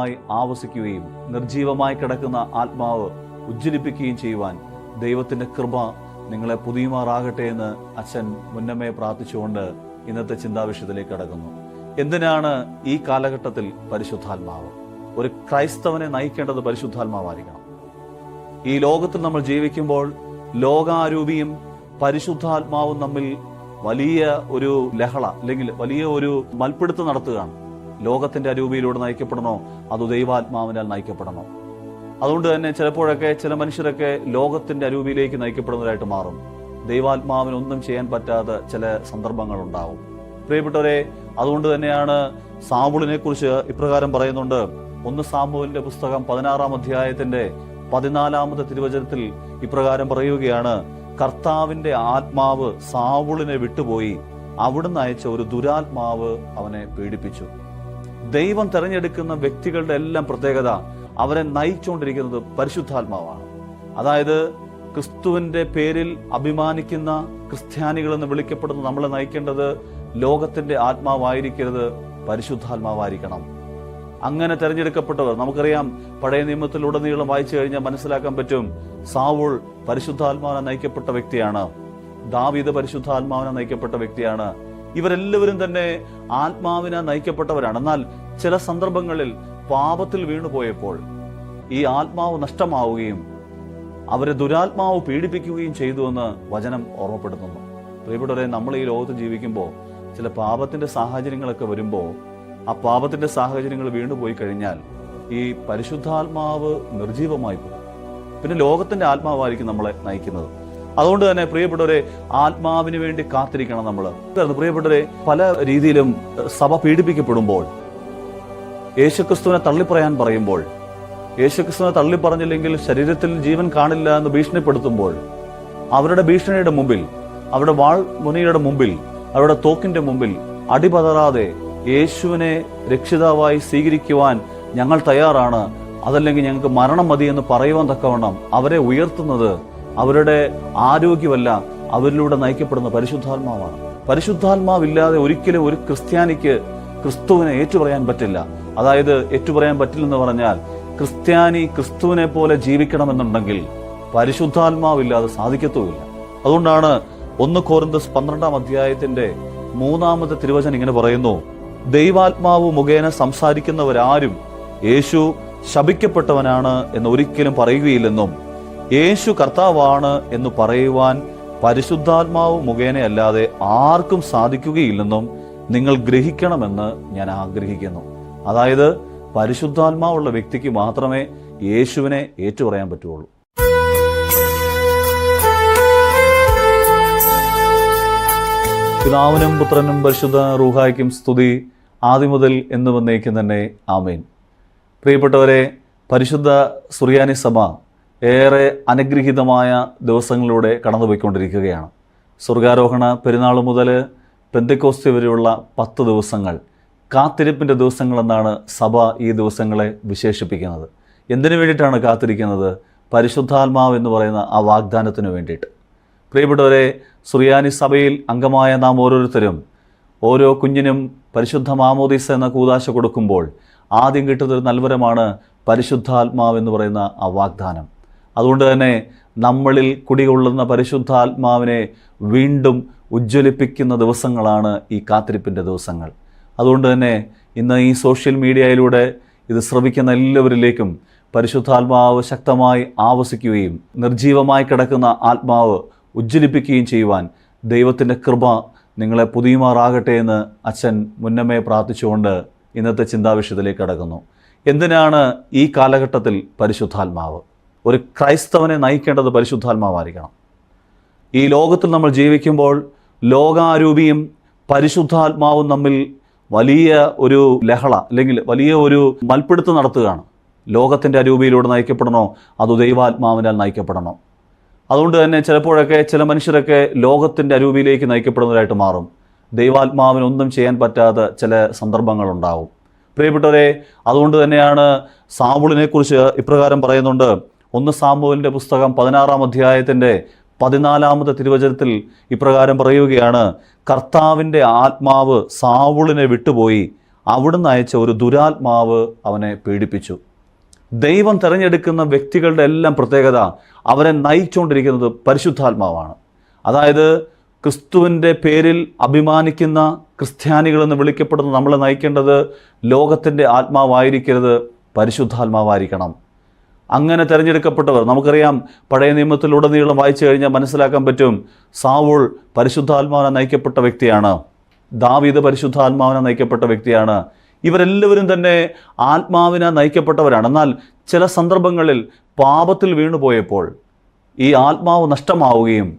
ായി ആവസിക്കുകയും നിർജീവമായി കിടക്കുന്ന ആത്മാവ് ഉജ്ജ്വലിപ്പിക്കുകയും ചെയ്യുവാൻ ദൈവത്തിന്റെ കൃപ നിങ്ങളെ പുതിയുമാറാകട്ടെ എന്ന് അച്ഛൻ മുന്നമേ പ്രാർത്ഥിച്ചുകൊണ്ട് ഇന്നത്തെ ചിന്താവിഷയത്തിലേക്ക് കടക്കുന്നു. എന്തിനാണ് ഈ കാലഘട്ടത്തിൽ പരിശുദ്ധാത്മാവ്? ഒരു ക്രൈസ്തവനെ നയിക്കേണ്ടത് പരിശുദ്ധാത്മാവായിരിക്കണം. ഈ ലോകത്തിൽ നമ്മൾ ജീവിക്കുമ്പോൾ ലോകാരൂപിയും പരിശുദ്ധാത്മാവും തമ്മിൽ വലിയ ഒരു ലഹള അല്ലെങ്കിൽ വലിയ ഒരു മൽപ്പിടുത്തം നടത്തുകയാണ്. ലോകത്തിന്റെ അരൂപിയിലൂടെ നയിക്കപ്പെടണോ അതോ ദൈവാത്മാവിനാൽ നയിക്കപ്പെടണോ അതുകൊണ്ട് തന്നെ ചിലപ്പോഴൊക്കെ ചില മനുഷ്യരൊക്കെ ലോകത്തിന്റെ അരൂപിയിലേക്ക് നയിക്കപ്പെടുന്നവരായിട്ട് മാറും. ദൈവാത്മാവിന് ഒന്നും ചെയ്യാൻ പറ്റാത്ത ചില സന്ദർഭങ്ങൾ ഉണ്ടാവും പ്രിയപ്പെട്ടവരെ അതുകൊണ്ട് തന്നെയാണ് സാമ്പിളിനെ കുറിച്ച് ഇപ്രകാരം പറയുന്നുണ്ട്. ഒന്ന് സാമ്പുവിന്റെ പുസ്തകം പതിനാറാം അധ്യായത്തിന്റെ പതിനാലാമത്തെ തിരുവചനത്തിൽ ഇപ്രകാരം പറയുകയാണ് കർത്താവിന്റെ ആത്മാവ് സാവുളിനെ വിട്ടുപോയി. അവിടുന്ന് അയച്ച ഒരു ദുരാത്മാവ് അവനെ പീഡിപ്പിച്ചു ദൈവം തെരഞ്ഞെടുക്കുന്ന വ്യക്തികളുടെ എല്ലാം പ്രത്യേകത അവരെ നയിച്ചുകൊണ്ടിരിക്കുന്നത് പരിശുദ്ധാത്മാവാണ്. അതായത് ക്രിസ്തുവിന്റെ പേരിൽ അഭിമാനിക്കുന്ന ക്രിസ്ത്യാനികൾ എന്ന് വിളിക്കപ്പെടുന്ന നമ്മളെ നയിക്കേണ്ടത് ലോകത്തിന്റെ ആത്മാവായിരിക്കരുത് പരിശുദ്ധാത്മാവായിരിക്കണം. അങ്ങനെ തെരഞ്ഞെടുക്കപ്പെട്ടവർ നമുക്കറിയാം പഴയ നിയമത്തിലുടനീളം വായിച്ചു കഴിഞ്ഞാൽ മനസ്സിലാക്കാൻ പറ്റും സാവുൾ പരിശുദ്ധാത്മാവിനെ നയിക്കപ്പെട്ട വ്യക്തിയാണ് ദാവീദ് പരിശുദ്ധാത്മാവിനെ നയിക്കപ്പെട്ട വ്യക്തിയാണ് ഇവരെല്ലാവരും തന്നെ ആത്മാവിനെ നയിക്കപ്പെട്ടവരാണ്. എന്നാൽ ചില സന്ദർഭങ്ങളിൽ പാപത്തിൽ വീണുപോയപ്പോൾ ഈ ആത്മാവ് നഷ്ടമാവുകയും അവരെ ദുരാത്മാവ് പീഡിപ്പിക്കുകയും ചെയ്തു എന്ന് വചനം ഓർമ്മപ്പെടുത്തുന്നു. പ്രിയപ്പെട്ടവരെ നമ്മൾ ഈ ലോകത്ത് ജീവിക്കുമ്പോൾ ചില പാപത്തിന്റെ സാഹചര്യങ്ങളൊക്കെ വരുമ്പോൾ ആ പാപത്തിന്റെ സാഹചര്യങ്ങൾ വീണുപോയി കഴിഞ്ഞാൽ ഈ പരിശുദ്ധാത്മാവ് നിർജീവമായി പോകും. പിന്നെ ലോകത്തിന്റെ ആത്മാവായിരിക്കും നമ്മളെ നയിക്കുന്നത്. അതുകൊണ്ട് തന്നെ പ്രിയപ്പെട്ടവരെ ആത്മാവിന് വേണ്ടി കാത്തിരിക്കണം നമ്മൾ പ്രിയപ്പെട്ടവരെ പല രീതിയിലും സഭ പീഡിപ്പിക്കപ്പെടുമ്പോൾ യേശുക്രിസ്തുവിനെ തള്ളിപ്പറയാൻ പറയുമ്പോൾ യേശുക്രിസ്തുവിനെ തള്ളിപ്പറഞ്ഞില്ലെങ്കിൽ ശരീരത്തിൽ ജീവൻ കാണില്ല എന്ന് ഭീഷണിപ്പെടുത്തുമ്പോൾ അവരുടെ ഭീഷണിയുടെ മുമ്പിൽ അവരുടെ വാൾ മുനിയുടെ മുമ്പിൽ അവരുടെ തോക്കിന്റെ മുമ്പിൽ അടിപതറാതെ യേശുവിനെ രക്ഷിതാവായി സ്വീകരിക്കുവാൻ ഞങ്ങൾ തയ്യാറാണ്. അതല്ലെങ്കിൽ ഞങ്ങൾക്ക് മരണം മതി എന്ന് പറയുവാൻ തക്കവണ്ണം അവരെ ഉയർത്തുന്നത് അവരുടെ ആരോഗ്യമല്ല അവരിലൂടെ നയിക്കപ്പെടുന്ന പരിശുദ്ധാത്മാവാണ്. പരിശുദ്ധാത്മാവില്ലാതെ ഒരിക്കലും ഒരു ക്രിസ്ത്യാനിക്ക് ക്രിസ്തുവിനെ ഏറ്റുപറയാൻ പറ്റില്ല. അതായത് ഏറ്റുപറയാൻ പറ്റില്ലെന്ന് പറഞ്ഞാൽ ക്രിസ്ത്യാനി ക്രിസ്തുവിനെ പോലെ ജീവിക്കണമെന്നുണ്ടെങ്കിൽ പരിശുദ്ധാത്മാവില്ലാതെ സാധിക്കത്തുമില്ല. അതുകൊണ്ടാണ് ഒന്ന് കോറിന്തസ് പന്ത്രണ്ടാം അധ്യായത്തിന്റെ മൂന്നാമത്തെ തിരുവചനം ഇങ്ങനെ പറയുന്നു ദൈവാത്മാവ് മുഖേന സംസാരിക്കുന്നവരാരും യേശു ശപിക്കപ്പെട്ടവനാണ് എന്ന് ഒരിക്കലും പറയുകയില്ലെന്നും യേശു കർത്താവാണ് എന്ന് പറയുവാൻ പരിശുദ്ധാത്മാവ് മുഖേനയല്ലാതെ ആർക്കും സാധിക്കുകയില്ലെന്നും നിങ്ങൾ ഗ്രഹിക്കണമെന്ന് ഞാൻ ആഗ്രഹിക്കുന്നു. അതായത് പരിശുദ്ധാത്മാവുള്ള വ്യക്തിക്ക് മാത്രമേ യേശുവിനെ ഏറ്റുപറയാൻ പറ്റുള്ളൂ. പിതാവിനും പുത്രനും പരിശുദ്ധ റൂഹായ്ക്കും സ്തുതി. ആദ്യം മുതൽ എന്ന് വന്നേക്കും തന്നെ. ആമേൻ. പ്രിയപ്പെട്ടവരെ പരിശുദ്ധ സുറിയാനി സഭ ഏറെ അനുഗ്രഹീതമായ ദിവസങ്ങളിലൂടെ കടന്നുപോയിക്കൊണ്ടിരിക്കുകയാണ്. സ്വർഗാരോഹണ പെരുന്നാൾ മുതൽ പെന്തക്കോസ്തി വരെയുള്ള പത്ത് ദിവസങ്ങൾ കാത്തിരിപ്പിന്റെ ദിവസങ്ങളെന്നാണ് സഭ ഈ ദിവസങ്ങളെ വിശേഷിപ്പിക്കുന്നത്. എന്തിനു വേണ്ടിയിട്ടാണ് കാത്തിരിക്കുന്നത്? പരിശുദ്ധാത്മാവ് എന്ന് പറയുന്ന ആ വാഗ്ദാനത്തിന് വേണ്ടിയിട്ട്. പ്രിയപ്പെട്ടവരെ സുറിയാനി സഭയിൽ അംഗമായ നാം ഓരോരുത്തരും ഓരോ കുഞ്ഞിനും പരിശുദ്ധ മാമോദീസ എന്ന കൂതാശ കൊടുക്കുമ്പോൾ ആദ്യം കിട്ടുന്നൊരു നൽവരമാണ് പരിശുദ്ധാത്മാവ് എന്ന് പറയുന്ന ആ വാഗ്ദാനം. അതുകൊണ്ട് തന്നെ നമ്മളിൽ കുടികൊള്ളുന്ന പരിശുദ്ധാത്മാവിനെ വീണ്ടും ഉജ്ജ്വലിപ്പിക്കുന്ന ദിവസങ്ങളാണ് ഈ കാത്തിരിപ്പിന്റെ ദിവസങ്ങൾ. അതുകൊണ്ട് തന്നെ ഇന്ന് ഈ സോഷ്യൽ മീഡിയയിലൂടെ ഇത് ശ്രവിക്കുന്ന എല്ലാവരിലേക്കും പരിശുദ്ധാത്മാവ് ശക്തമായി ആവസിക്കുകയും നിർജീവമായി കിടക്കുന്ന ആത്മാവ് ഉജ്ജ്വലിപ്പിക്കുകയും ചെയ്യുവാൻ ദൈവത്തിന്റെ കൃപ നിങ്ങളെ പുതിയുമാറാകട്ടെ എന്ന് അച്ഛൻ മുന്നമേ പ്രാർത്ഥിച്ചുകൊണ്ട് ഇന്നത്തെ ചിന്താവിഷയത്തിലേക്ക് കടക്കുന്നു. എന്തിനാണ് ഈ കാലഘട്ടത്തിൽ പരിശുദ്ധാത്മാവ്? ഒരു ക്രൈസ്തവനെ നയിക്കേണ്ടത് പരിശുദ്ധാത്മാവായിരിക്കണം. ഈ ലോകത്തിൽ നമ്മൾ ജീവിക്കുമ്പോൾ ലോകാരൂപിയും പരിശുദ്ധാത്മാവും തമ്മിൽ വലിയ ഒരു ലഹള അല്ലെങ്കിൽ വലിയ ഒരു മൽപ്പിടുത്തം നടത്തുകയാണ്. ലോകത്തിന്റെ അരൂപിയിലൂടെ നയിക്കപ്പെടണോ? അതോ ദൈവാത്മാവിനാൽ നയിക്കപ്പെടണോ? അതുകൊണ്ട് തന്നെ ചിലപ്പോഴൊക്കെ ചില മനുഷ്യരൊക്കെ ലോകത്തിന്റെ അരൂപിയിലേക്ക് നയിക്കപ്പെടുന്നവരായിട്ട് മാറും. ദൈവാത്മാവിനൊന്നും ചെയ്യാൻ പറ്റാത്ത ചില സന്ദർഭങ്ങളുണ്ടാവും. പ്രിയപ്പെട്ടവരെ അതുകൊണ്ട് തന്നെയാണ് സാമ്പിളിനെക്കുറിച്ച് ഇപ്രകാരം പറയുന്നുണ്ട്. ഒന്ന് സാമ്പുവിന്റെ പുസ്തകം പതിനാറാം അധ്യായത്തിന്റെ പതിനാലാമത്തെ തിരുവചനത്തിൽ ഇപ്രകാരം പറയുകയാണ് കർത്താവിന്റെ ആത്മാവ് സാവുളിനെ വിട്ടുപോയി. അവിടുന്ന് അയച്ച ഒരു ദുരാത്മാവ് അവനെ പീഡിപ്പിച്ചു. ദൈവം തിരഞ്ഞെടുക്കുന്ന വ്യക്തികളുടെ എല്ലാം പ്രത്യേകത അവരെ നയിച്ചുകൊണ്ടിരിക്കുന്നത് പരിശുദ്ധാത്മാവാണ്. അതായത് ക്രിസ്തുവിന്റെ പേരിൽ അഭിമാനിക്കുന്ന ക്രിസ്ത്യാനികളെന്ന് വിളിക്കപ്പെടുന്ന നമ്മളെ നയിക്കേണ്ടത് ലോകത്തിന്റെ ആത്മാവായിരിക്കരുത് പരിശുദ്ധാത്മാവായിരിക്കണം. അങ്ങനെ തിരഞ്ഞെടുക്കപ്പെട്ടവർ നമുക്കറിയാം പഴയ നിയമത്തിലുടനീളം വായിച്ചു കഴിഞ്ഞാൽ മനസ്സിലാക്കാൻ പറ്റും സാവൂൾ പരിശുദ്ധാത്മാവിനെ നയിക്കപ്പെട്ട വ്യക്തിയാണ്. ദാവീദ് പരിശുദ്ധാത്മാവിനെ നയിക്കപ്പെട്ട വ്യക്തിയാണ്. ഇവരെല്ലാവരും തന്നെ ആത്മാവിനെ നയിക്കപ്പെട്ടവരാണ്. എന്നാൽ ചില സന്ദർഭങ്ങളിൽ പാപത്തിൽ വീണുപോയപ്പോൾ ഈ ആത്മാവ് നഷ്ടമാവുകയും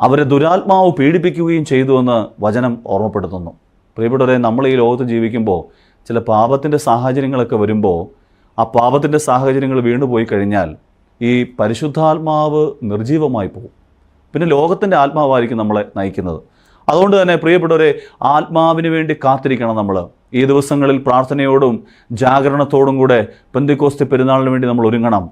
അവരെ ദുരാത്മാവ് പീഡിപ്പിക്കുകയും ചെയ്തുവെന്ന് വചനം ഓർമ്മപ്പെടുത്തുന്നു. പ്രിയപ്പെട്ടവരെ നമ്മൾ ഈ ലോകത്ത് ജീവിക്കുമ്പോൾ ചില പാപത്തിന്റെ സാഹചര്യങ്ങളൊക്കെ വരുമ്പോൾ ആ പാപത്തിന്റെ സാഹചര്യങ്ങൾ വീണുപോയി കഴിഞ്ഞാൽ ഈ പരിശുദ്ധാത്മാവ് നിർജീവമായി പോകും. പിന്നെ ലോകത്തിന്റെ ആത്മാവായിരിക്കും നമ്മളെ നയിക്കുന്നത്. അതുകൊണ്ട് തന്നെ പ്രിയപ്പെട്ടവരെ ആത്മാവിന് വേണ്ടി കാത്തിരിക്കണം നമ്മൾ ഈ ദിവസങ്ങളിൽ പ്രാർത്ഥനയോടും ജാഗരണത്തോടും കൂടെ പെന്തിക്കോസ്തി പെരുന്നാളിന് വേണ്ടി നമ്മൾ ഒരുങ്ങണം.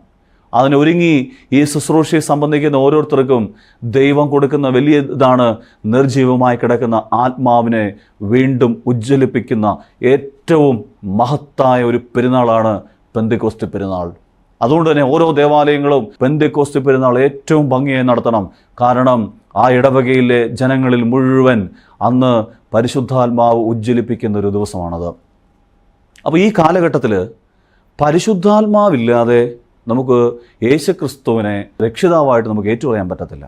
അതിനൊരുങ്ങി ഈ ശുശ്രൂഷയെ സംബന്ധിക്കുന്ന ഓരോരുത്തർക്കും ദൈവം കൊടുക്കുന്ന വലിയ ഇതാണ് നിർജീവമായി കിടക്കുന്ന ആത്മാവിനെ വീണ്ടും ഉജ്ജ്വലിപ്പിക്കുന്ന ഏറ്റവും മഹത്തായ ഒരു പെരുന്നാളാണ് പെന്തിക്കോസ്തി പെരുന്നാൾ. അതുകൊണ്ട് തന്നെ ഓരോ ദേവാലയങ്ങളും പെന്തിക്കോസ്റ്റ് പെരുന്നാൾ ഏറ്റവും ഭംഗിയായി നടത്തണം. കാരണം ആ ഇടവകയിലെ ജനങ്ങളിൽ മുഴുവൻ അന്ന് പരിശുദ്ധാത്മാവ് ഉജ്ജ്വലിപ്പിക്കുന്ന ഒരു ദിവസമാണത്. അപ്പോൾ ഈ കാലഘട്ടത്തിൽ പരിശുദ്ധാത്മാവില്ലാതെ നമുക്ക് യേശുക്രിസ്തുവിനെ രക്ഷിതാവായിട്ട് നമുക്ക് ഏറ്റുപറയാൻ പറ്റത്തില്ല.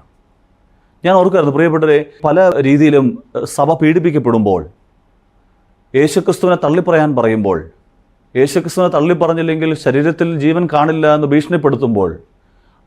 ഞാൻ ഓർക്കായിരുന്നു പ്രിയപ്പെട്ടവരെ പല രീതിയിലും സഭ പീഡിപ്പിക്കപ്പെടുമ്പോൾ യേശുക്രിസ്തുവിനെ തള്ളിപ്പറയാൻ പറയുമ്പോൾ യേശുക്രിസ്തുവിനെ തള്ളി പറഞ്ഞില്ലെങ്കിൽ ശരീരത്തിൽ ജീവൻ കാണില്ല എന്ന് ഭീഷണിപ്പെടുത്തുമ്പോൾ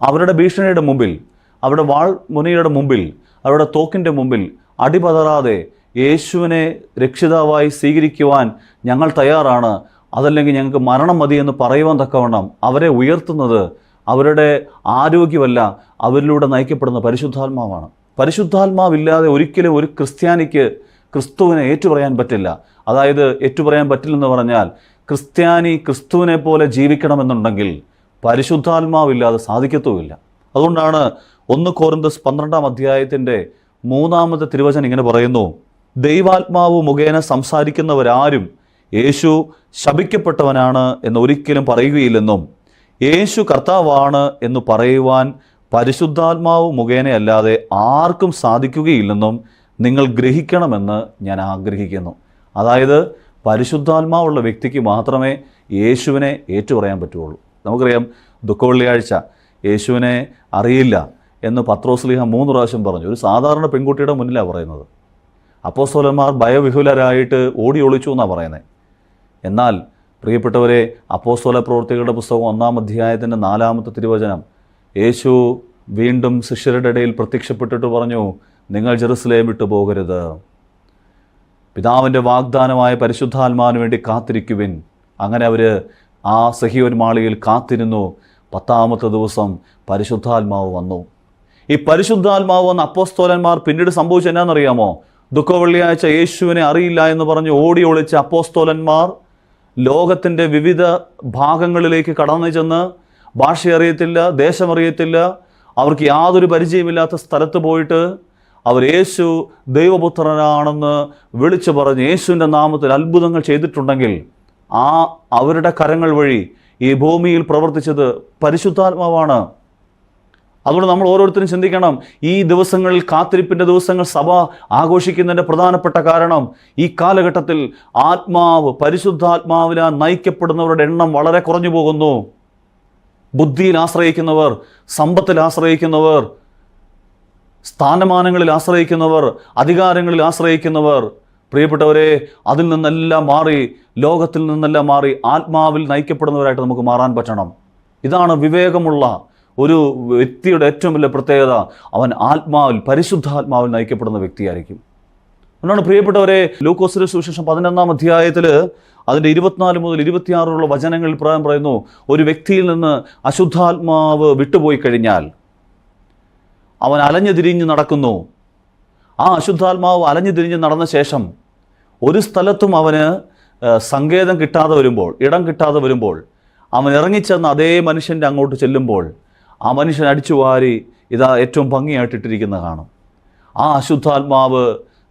അവരുടെ ഭീഷണിയുടെ മുമ്പിൽ അവരുടെ വാൾ മുനിയുടെ മുമ്പിൽ അവരുടെ തോക്കിന്റെ മുമ്പിൽ അടിപതറാതെ യേശുവിനെ രക്ഷിതാവായി സ്വീകരിക്കുവാൻ ഞങ്ങൾ തയ്യാറാണ്. അതല്ലെങ്കിൽ ഞങ്ങൾക്ക് മരണം മതി എന്ന് പറയുവാൻ തക്കവണ്ണം അവരെ ഉയർത്തുന്നത് അവരുടെ ആരോഗ്യമല്ല അവരിലൂടെ നയിക്കപ്പെടുന്ന പരിശുദ്ധാത്മാവാണ്. പരിശുദ്ധാത്മാവില്ലാതെ ഒരിക്കലും ഒരു ക്രിസ്ത്യാനിക്ക് ക്രിസ്തുവിനെ ഏറ്റുപറയാൻ പറ്റില്ല. അതായത് ഏറ്റുപറയാൻ പറ്റില്ലെന്ന് പറഞ്ഞാൽ ക്രിസ്ത്യാനി ക്രിസ്തുവിനെ പോലെ ജീവിക്കണമെന്നുണ്ടെങ്കിൽ പരിശുദ്ധാത്മാവില്ലാതെ സാധിക്കത്തുമില്ല. അതുകൊണ്ടാണ് ഒന്ന് കോറിന്തസ് പന്ത്രണ്ടാം അധ്യായത്തിന്റെ മൂന്നാമത്തെ തിരുവചനം ഇങ്ങനെ പറയുന്നു ദൈവാത്മാവ് മുഖേന സംസാരിക്കുന്നവരാരും യേശു ശപിക്കപ്പെട്ടവനാണ് എന്ന് ഒരിക്കലും പറയുകയില്ലെന്നും യേശു കർത്താവാണ് എന്ന് പറയുവാൻ പരിശുദ്ധാത്മാവ് മുഖേനയല്ലാതെ ആർക്കും സാധിക്കുകയില്ലെന്നും നിങ്ങൾ ഗ്രഹിക്കണമെന്ന് ഞാൻ ആഗ്രഹിക്കുന്നു. അതായത് പരിശുദ്ധാത്മാവുള്ള വ്യക്തിക്ക് മാത്രമേ യേശുവിനെ ഏറ്റുപറയാൻ പറ്റുള്ളൂ നമുക്കറിയാം ദുഃഖവെള്ളിയാഴ്ച യേശുവിനെ അറിയില്ല എന്ന് പത്രോസ്ലിഹ മൂന്ന് പ്രാവശ്യം പറഞ്ഞു. ഒരു സാധാരണ പെൺകുട്ടിയുടെ മുന്നിലാണ് പറയുന്നത്. അപ്പോസ്തോലന്മാർ ഭയവിഹുലരായിട്ട് ഓടി ഒളിച്ചു എന്നാണ് പറയുന്നത് എന്നാൽ പ്രിയപ്പെട്ടവരെ അപ്പോസ്തോല പ്രവർത്തികളുടെ പുസ്തകം ഒന്നാം അധ്യായത്തിന്റെ നാലാമത്തെ തിരുവചനം യേശു വീണ്ടും ശിഷ്യരുടെ ഇടയിൽ പ്രത്യക്ഷപ്പെട്ടിട്ട് പറഞ്ഞു നിങ്ങൾ ജെറുസലേം വിട്ടു പോകരുത് പിതാവിന്റെ വാഗ്ദാനമായ പരിശുദ്ധാത്മാവിന് വേണ്ടി കാത്തിരിക്കുവിൻ. അങ്ങനെ അവർ ആ സഹിയോൻ മാളിയിൽ കാത്തിരുന്നു. പത്താമത്തെ ദിവസം പരിശുദ്ധാത്മാവ് വന്നു. ഈ പരിശുദ്ധാത്മാവ് വന്ന അപ്പോസ്തോലന്മാർ പിന്നീട് സംഭവിച്ച എന്നാണെന്നറിയാമോ ദുഃഖവെള്ളിയാഴ്ച യേശുവിനെ അറിയില്ല എന്ന് പറഞ്ഞ് ഓടി ഒളിച്ച അപ്പോസ്തോലന്മാർ ലോകത്തിന്റെ വിവിധ ഭാഗങ്ങളിലേക്ക് കടന്നു ചെന്ന് ഭാഷ അറിയത്തില്ല ദേശമറിയത്തില്ല അവർക്ക് യാതൊരു പരിചയമില്ലാത്ത സ്ഥലത്ത് പോയിട്ട് അവർ യേശു ദൈവപുത്രനാണെന്ന് വിളിച്ചു പറഞ്ഞ് യേശുവിന്റെ നാമത്തിൽ അത്ഭുതങ്ങൾ ചെയ്തിട്ടുണ്ടെങ്കിൽ ആ അവരുടെ കരങ്ങൾ വഴി ഈ ഭൂമിയിൽ പ്രവർത്തിച്ചത് പരിശുദ്ധാത്മാവാണ്. അതുകൊണ്ട് നമ്മൾ ഓരോരുത്തരും ചിന്തിക്കണം ഈ ദിവസങ്ങളിൽ കാത്തിരിപ്പിന്റെ ദിവസങ്ങൾ സഭ ആഘോഷിക്കുന്നതിന്റെ പ്രധാനപ്പെട്ട കാരണം ഈ കാലഘട്ടത്തിൽ ആത്മാവ് പരിശുദ്ധാത്മാവിനാൽ നയിക്കപ്പെടുന്നവരുടെ എണ്ണം വളരെ കുറഞ്ഞു പോകുന്നു. ബുദ്ധിയിൽ ആശ്രയിക്കുന്നവർ സമ്പത്തിൽ ആശ്രയിക്കുന്നവർ സ്ഥാനമാനങ്ങളിൽ ആശ്രയിക്കുന്നവർ അധികാരങ്ങളിൽ ആശ്രയിക്കുന്നവർ. പ്രിയപ്പെട്ടവരെ അതിൽ നിന്നെല്ലാം മാറി ലോകത്തിൽ നിന്നെല്ലാം മാറി ആത്മാവിൽ നയിക്കപ്പെടുന്നവരായിട്ട് നമുക്ക് മാറാൻ പറ്റണം. ഇതാണ് വിവേകമുള്ള ഒരു വ്യക്തിയുടെ ഏറ്റവും വലിയ പ്രത്യേകത. അവൻ ആത്മാവിൽ പരിശുദ്ധാത്മാവിൽ നയിക്കപ്പെടുന്ന വ്യക്തിയായിരിക്കും. അതുകൊണ്ടാണ് പ്രിയപ്പെട്ടവരെ ലൂക്കോസിലെ സുവിശേഷം പതിനൊന്നാം അധ്യായത്തിൽ അതിന്റെ ഇരുപത്തിനാല് മുതൽ ഇരുപത്തിയാറുള്ള വചനങ്ങളിൽ പ്രായം പറയുന്നു ഒരു വ്യക്തിയിൽ നിന്ന് അശുദ്ധാത്മാവ് വിട്ടുപോയി കഴിഞ്ഞാൽ അവൻ അലഞ്ഞു തിരിഞ്ഞ് നടക്കുന്നു. ആ അശുദ്ധാത്മാവ് അലഞ്ഞു തിരിഞ്ഞ് നടന്ന ശേഷം ഒരു സ്ഥലത്തും അവന് സങ്കേതം കിട്ടാതെ വരുമ്പോൾ ഇടം കിട്ടാതെ വരുമ്പോൾ അവൻ ഇറങ്ങിച്ചെന്ന് അതേ മനുഷ്യന്റെ അങ്ങോട്ട് ചെല്ലുമ്പോൾ ആ മനുഷ്യൻ അടിച്ചു വാരി ഇതാ ഏറ്റവും ഭംഗിയായിട്ടിട്ടിരിക്കുന്നത് കാണും. ആ അശുദ്ധാത്മാവ്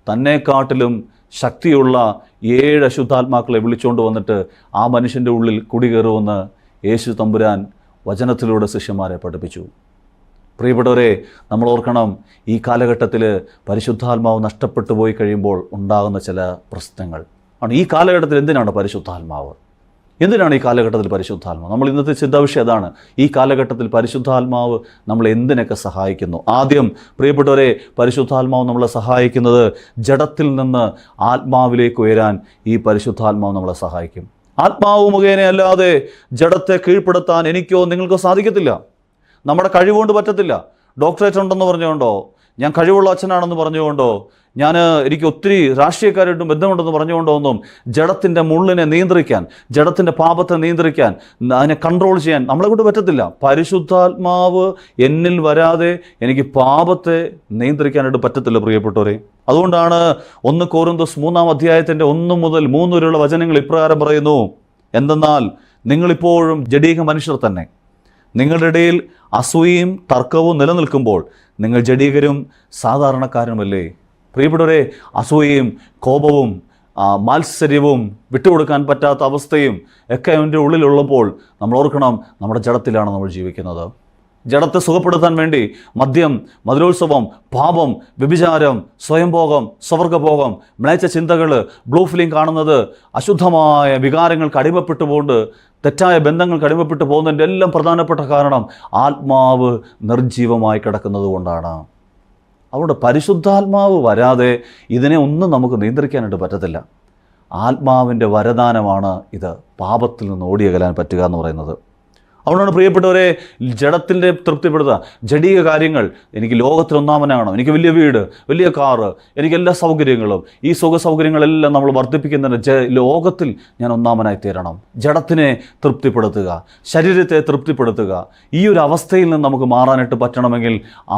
തന്നെക്കാട്ടിലും ശക്തിയുള്ള ഏഴ് അശുദ്ധാത്മാക്കളെ വിളിച്ചുകൊണ്ട് വന്നിട്ട് ആ മനുഷ്യന്റെ ഉള്ളിൽ കുടികയറുമെന്ന് യേശു തമ്പുരാൻ വചനത്തിലൂടെ ശിഷ്യന്മാരെ പഠിപ്പിച്ചു. പ്രിയപ്പെട്ടവരെ നമ്മൾ ഓർക്കണം ഈ കാലഘട്ടത്തിൽ പരിശുദ്ധാത്മാവ് നഷ്ടപ്പെട്ടു പോയി കഴിയുമ്പോൾ ഉണ്ടാകുന്ന ചില പ്രശ്നങ്ങൾ. ആണ് ഈ കാലഘട്ടത്തിൽ എന്തിനാണ് പരിശുദ്ധാത്മാവ്? എന്തിനാണ് ഈ കാലഘട്ടത്തിൽ പരിശുദ്ധാത്മാവ്? നമ്മൾ ഇന്നത്തെ ചിന്താവിഷയം അതാണ്. ഈ കാലഘട്ടത്തിൽ പരിശുദ്ധാത്മാവ് നമ്മൾ എന്തിനൊക്കെ സഹായിക്കുന്നു? ആദ്യം പ്രിയപ്പെട്ടവരെ പരിശുദ്ധാത്മാവ് നമ്മളെ സഹായിക്കുന്നത് ജഡത്തിൽ നിന്ന് ആത്മാവിലേക്ക് ഉയരാൻ ഈ പരിശുദ്ധാത്മാവ് നമ്മളെ സഹായിക്കും. ആത്മാവ് മുഖേന അല്ലാതെ ജഡത്തെ കീഴ്പ്പെടുത്താൻ എനിക്കോ നിങ്ങൾക്കോ സാധിക്കത്തില്ല. നമ്മുടെ കഴിവുകൊണ്ട് പറ്റത്തില്ല. ഡോക്ടറേറ്റ് ഉണ്ടെന്ന് പറഞ്ഞുകൊണ്ടോ? ഞാൻ കഴിവുള്ള അച്ഛനാണെന്ന് പറഞ്ഞുകൊണ്ടോ? ഞാൻ എനിക്ക് ഒത്തിരി രാഷ്ട്രീയക്കാരായിട്ടും ബന്ധമുണ്ടെന്ന് പറഞ്ഞുകൊണ്ടോ ഒന്നും ജഡത്തിന്റെ മുള്ളിനെ നിയന്ത്രിക്കാൻ ജഡത്തിന്റെ പാപത്തെ നിയന്ത്രിക്കാൻ അതിനെ കൺട്രോൾ ചെയ്യാൻ നമ്മളെ കൊണ്ട് പറ്റത്തില്ല. പരിശുദ്ധാത്മാവ് എന്നിൽ വരാതെ എനിക്ക് പാപത്തെ നിയന്ത്രിക്കാനായിട്ട് പറ്റത്തില്ല പ്രിയപ്പെട്ടവരെ. അതുകൊണ്ടാണ് ഒന്ന് കോറിന്തോസ് മൂന്നാം അധ്യായത്തിന്റെ ഒന്ന് മുതൽ മൂന്ന് വരെയുള്ള വചനങ്ങൾ ഇപ്രകാരം പറയുന്നു. എന്തെന്നാൽ നിങ്ങളിപ്പോഴും ജഡീക മനുഷ്യർ തന്നെ. നിങ്ങളുടെ ഇടയിൽ അസൂയയും തർക്കവും നിലനിൽക്കുമ്പോൾ നിങ്ങൾ ജഡീകരും സാധാരണക്കാരുമല്ലേ? പ്രിയപ്പെട്ടവരെ അസൂയയും കോപവും മാത്സര്യവും വിട്ടുകൊടുക്കാൻ പറ്റാത്ത അവസ്ഥയും ഒക്കെ അവന്റെ ഉള്ളിലുള്ളപ്പോൾ നമ്മൾ ഓർക്കണം നമ്മുടെ ജഡത്തിലാണ് നമ്മൾ ജീവിക്കുന്നത്. ജഡത്തെ സുഖപ്പെടുത്താൻ വേണ്ടി മദ്യം മധുരോത്സവം പാപം വ്യഭിചാരം സ്വയംഭോഗം സ്വർഗഭോഗം മ്ലേച്ച ചിന്തകൾ ബ്ലൂ ഫിലിം കാണുന്നത് അശുദ്ധമായ വികാരങ്ങൾക്ക് അടിമപ്പെട്ടു പോകൊണ്ട് തെറ്റായ ബന്ധങ്ങൾക്ക് അടിമപ്പെട്ടു പോകുന്നതിന്റെ എല്ലാം പ്രധാനപ്പെട്ട കാരണം ആത്മാവ് നിർജീവമായി കിടക്കുന്നത് കൊണ്ടാണ്. അതുകൊണ്ട് പരിശുദ്ധാത്മാവ് വരാതെ ഇതിനെ ഒന്നും നമുക്ക് നിയന്ത്രിക്കാനായിട്ട് പറ്റത്തില്ല. ആത്മാവിന്റെ വരദാനമാണ് ഇത്. പാപത്തിൽ നിന്ന് ഓടിയകലാൻ പറ്റുക എന്ന് പറയുന്നത്. അതുകൊണ്ടാണ് പ്രിയപ്പെട്ടവരെ ജഡത്തിന്റെ തൃപ്തിപ്പെടുത്തുക. ജഡീക കാര്യങ്ങൾ എനിക്ക് ലോകത്തിൽ ഒന്നാമനാണോ എനിക്ക് വലിയ വീട് വലിയ കാറ് എനിക്ക് എല്ലാ സൗകര്യങ്ങളും ഈ സുഖ സൗകര്യങ്ങളെല്ലാം നമ്മൾ വർദ്ധിപ്പിക്കുന്നതിന് ജ ലോകത്തിൽ ഞാൻ ഒന്നാമനായി തീരണം. ജഡത്തിനെ തൃപ്തിപ്പെടുത്തുക ശരീരത്തെ തൃപ്തിപ്പെടുത്തുക ഈ ഒരു അവസ്ഥയിൽ നിന്ന് നമുക്ക് മാറാനായിട്ട് പറ്റണമെങ്കിൽ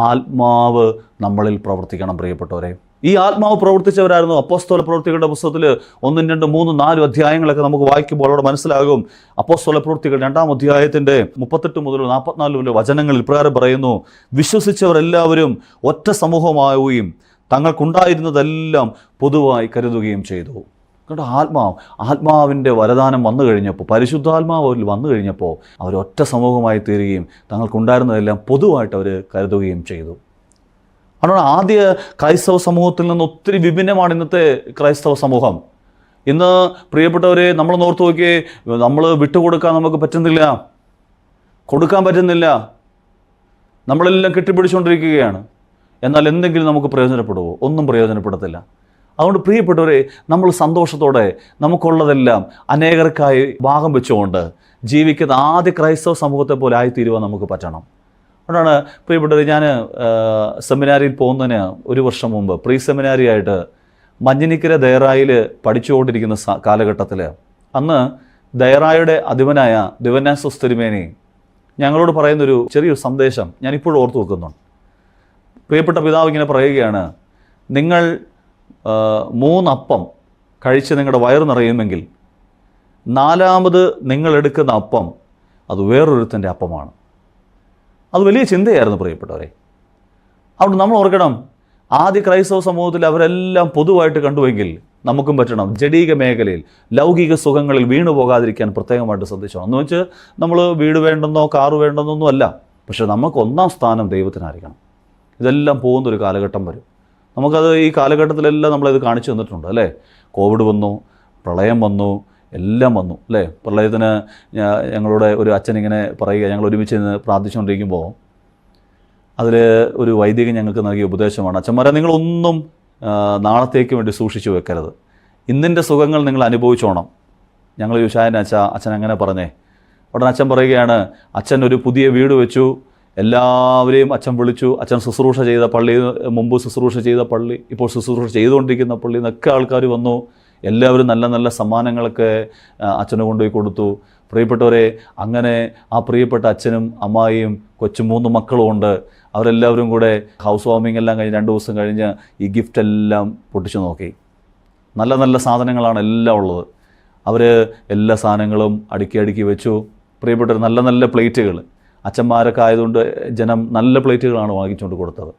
ആത്മാവ് നമ്മളിൽ പ്രവർത്തിക്കണം പ്രിയപ്പെട്ടവരെ. ഈ ആത്മാവ് പ്രവർത്തിച്ചവരായിരുന്നു അപ്പോസ്തോല പ്രവൃത്തികളുടെ പുസ്തകത്തിൽ ഒന്നും രണ്ടും മൂന്നും നാലും അധ്യായങ്ങളൊക്കെ നമുക്ക് വായിക്കുമ്പോൾ അവിടെ മനസ്സിലാകും. അപ്പോസ്തോല പ്രവൃത്തികൾ രണ്ടാം അധ്യായത്തിന്റെ മുപ്പത്തെട്ട് മുതൽ നാൽപ്പത്തിനാല് വരെ വചനങ്ങളിൽ ഇപ്രകാരം പറയുന്നു വിശ്വസിച്ചവരെല്ലാവരും ഒറ്റ സമൂഹമാവുകയും തങ്ങൾക്കുണ്ടായിരുന്നതെല്ലാം പൊതുവായി കരുതുകയും ചെയ്തു. കണ്ടോ ആത്മാവ് ആത്മാവിന്റെ വരദാനം വന്നു കഴിഞ്ഞപ്പോൾ പരിശുദ്ധാത്മാവ് അവരിൽ വന്നു കഴിഞ്ഞപ്പോൾ അവർ ഒറ്റ സമൂഹമായി തീരുകയും തങ്ങൾക്കുണ്ടായിരുന്നതെല്ലാം പൊതുവായിട്ട് അവർ കരുതുകയും ചെയ്തു. അതുകൊണ്ട് ആദ്യ ക്രൈസ്തവ സമൂഹത്തിൽ നിന്ന് ഒത്തിരി വിഭിന്നമാണ് ഇന്നത്തെ ക്രൈസ്തവ സമൂഹം. ഇന്ന് പ്രിയപ്പെട്ടവരെ നമ്മൾ നോർത്ത് നോക്കിയേ നമ്മൾ വിട്ടുകൊടുക്കാൻ നമുക്ക് പറ്റുന്നില്ല. കൊടുക്കാൻ പറ്റുന്നില്ല. നമ്മളെല്ലാം കെട്ടിപ്പിടിച്ചുകൊണ്ടിരിക്കുകയാണ്. എന്നാൽ എന്തെങ്കിലും നമുക്ക് പ്രയോജനപ്പെടുമോ ഒന്നും പ്രയോജനപ്പെടത്തില്ല. അതുകൊണ്ട് പ്രിയപ്പെട്ടവരെ നമ്മൾ സന്തോഷത്തോടെ നമുക്കുള്ളതെല്ലാം അനേകർക്കായി ഭാഗം വെച്ചുകൊണ്ട് ജീവിക്കുന്ന ആദ്യ ക്രൈസ്തവ സമൂഹത്തെ പോലെ ആയിത്തീരുവാൻ നമുക്ക് പറ്റണം. അതുകൊണ്ടാണ് പ്രിയപ്പെട്ടവർ ഞാൻ സെമിനാരിയിൽ പോകുന്നതിന് ഒരു വർഷം മുമ്പ് പ്രീ സെമിനാരി ആയിട്ട് മഞ്ഞിനിക്കര ദയറായിൽ പഠിച്ചുകൊണ്ടിരിക്കുന്ന കാലഘട്ടത്തിൽ അന്ന് ദയറായുടെ അധിപനായ ദിവനാസോസ് തിരുമേനി ഞങ്ങളോട് പറയുന്നൊരു ചെറിയൊരു സന്ദേശം ഞാനിപ്പോഴും ഓർത്തു വെക്കുന്നുണ്ട്. പ്രിയപ്പെട്ട പിതാവ് ഇങ്ങനെ പറയുകയാണ് നിങ്ങൾ മൂന്നപ്പം കഴിച്ച് നിങ്ങളുടെ വയറ് നിറയുമെങ്കിൽ നാലാമത് നിങ്ങളെടുക്കുന്ന അപ്പം അത് വേറൊരുത്തന്റെ അപ്പമാണ്. അത് വലിയ ചിന്തയായിരുന്നു പ്രിയപ്പെട്ടവരെ. അതുകൊണ്ട് നമ്മൾ ഓർക്കണം ആദ്യ ക്രൈസ്തവ സമൂഹത്തിൽ അവരെല്ലാം പൊതുവായിട്ട് കണ്ടുവെങ്കിൽ നമുക്കും പറ്റണം. ജഡീക മേഖലയിൽ ലൗകിക സുഖങ്ങളിൽ വീണു പോകാതിരിക്കാൻ പ്രത്യേകമായിട്ട് ശ്രദ്ധിച്ചോണം. എന്ന് വെച്ച് നമ്മൾ വീട് വേണ്ടെന്നോ കാറ് വേണ്ടെന്നൊന്നും അല്ല. പക്ഷെ നമുക്ക് ഒന്നാം സ്ഥാനം ദൈവത്തിനായിരിക്കണം ഇതെല്ലാം പോകുന്നൊരു കാലഘട്ടം വരും. നമുക്കത് ഈ കാലഘട്ടത്തിലെല്ലാം നമ്മളിത് കാണിച്ചു തന്നിട്ടുണ്ട് അല്ലേ? കോവിഡ് വന്നു പ്രളയം വന്നു എല്ലാം വന്നു അല്ലേ? പ്രളയത്തിന് ഞങ്ങളുടെ ഒരു അച്ഛൻ ഇങ്ങനെ പറയുക ഞങ്ങൾ ഒരുമിച്ച് നിന്ന് പ്രാർത്ഥിച്ചുകൊണ്ടിരിക്കുമ്പോൾ അതിൽ ഒരു വൈദികൻ ഞങ്ങൾക്ക് നൽകിയ ഉപദേശമാണ് അച്ഛന്മാരെ നിങ്ങളൊന്നും നാളത്തേക്ക് വേണ്ടി സൂക്ഷിച്ചു വെക്കരുത്. ഇന്നിന്റെ സുഖങ്ങൾ നിങ്ങൾ അനുഭവിച്ചോണം. ഞങ്ങൾ യുഷായൻ അച്ഛ അച്ഛൻ അങ്ങനെ പറഞ്ഞേ. ഉടനെ അച്ഛൻ പറയുകയാണ് അച്ഛൻ ഒരു പുതിയ വീട് വെച്ചു എല്ലാവരെയും അച്ഛൻ വിളിച്ചു അച്ഛൻ ശുശ്രൂഷ ചെയ്ത പള്ളി മുമ്പ് ശുശ്രൂഷ ചെയ്ത പള്ളി ഇപ്പോൾ ശുശ്രൂഷ ചെയ്തുകൊണ്ടിരിക്കുന്ന പള്ളി എന്നൊക്കെ ആൾക്കാർ വന്നു. എല്ലാവരും നല്ല നല്ല സമ്മാനങ്ങളൊക്കെ അച്ഛന് കൊണ്ടുപോയി കൊടുത്തു. പ്രിയപ്പെട്ടവരെ അങ്ങനെ ആ പ്രിയപ്പെട്ട അച്ഛനും അമ്മായിയും കൊച്ചു മൂന്ന് മക്കളും ഉണ്ട്. അവരെല്ലാവരും കൂടെ ഹൗസ് വാമിംഗ് എല്ലാം കഴിഞ്ഞ് രണ്ട് ദിവസം കഴിഞ്ഞ് ഈ ഗിഫ്റ്റ് എല്ലാം പൊട്ടിച്ചു നോക്കി. നല്ല നല്ല സാധനങ്ങളാണ് എല്ലാം ഉള്ളത്. അവർ എല്ലാ സാധനങ്ങളും അടുക്കി അടുക്കി വെച്ചു. പ്രിയപ്പെട്ടവർ നല്ല നല്ല പ്ലേറ്റുകൾ. അച്ഛന്മാരൊക്കെ ആയതുകൊണ്ട് ജനം നല്ല പ്ലേറ്റുകളാണ് വാങ്ങിച്ചുകൊണ്ട് കൊടുത്തത്.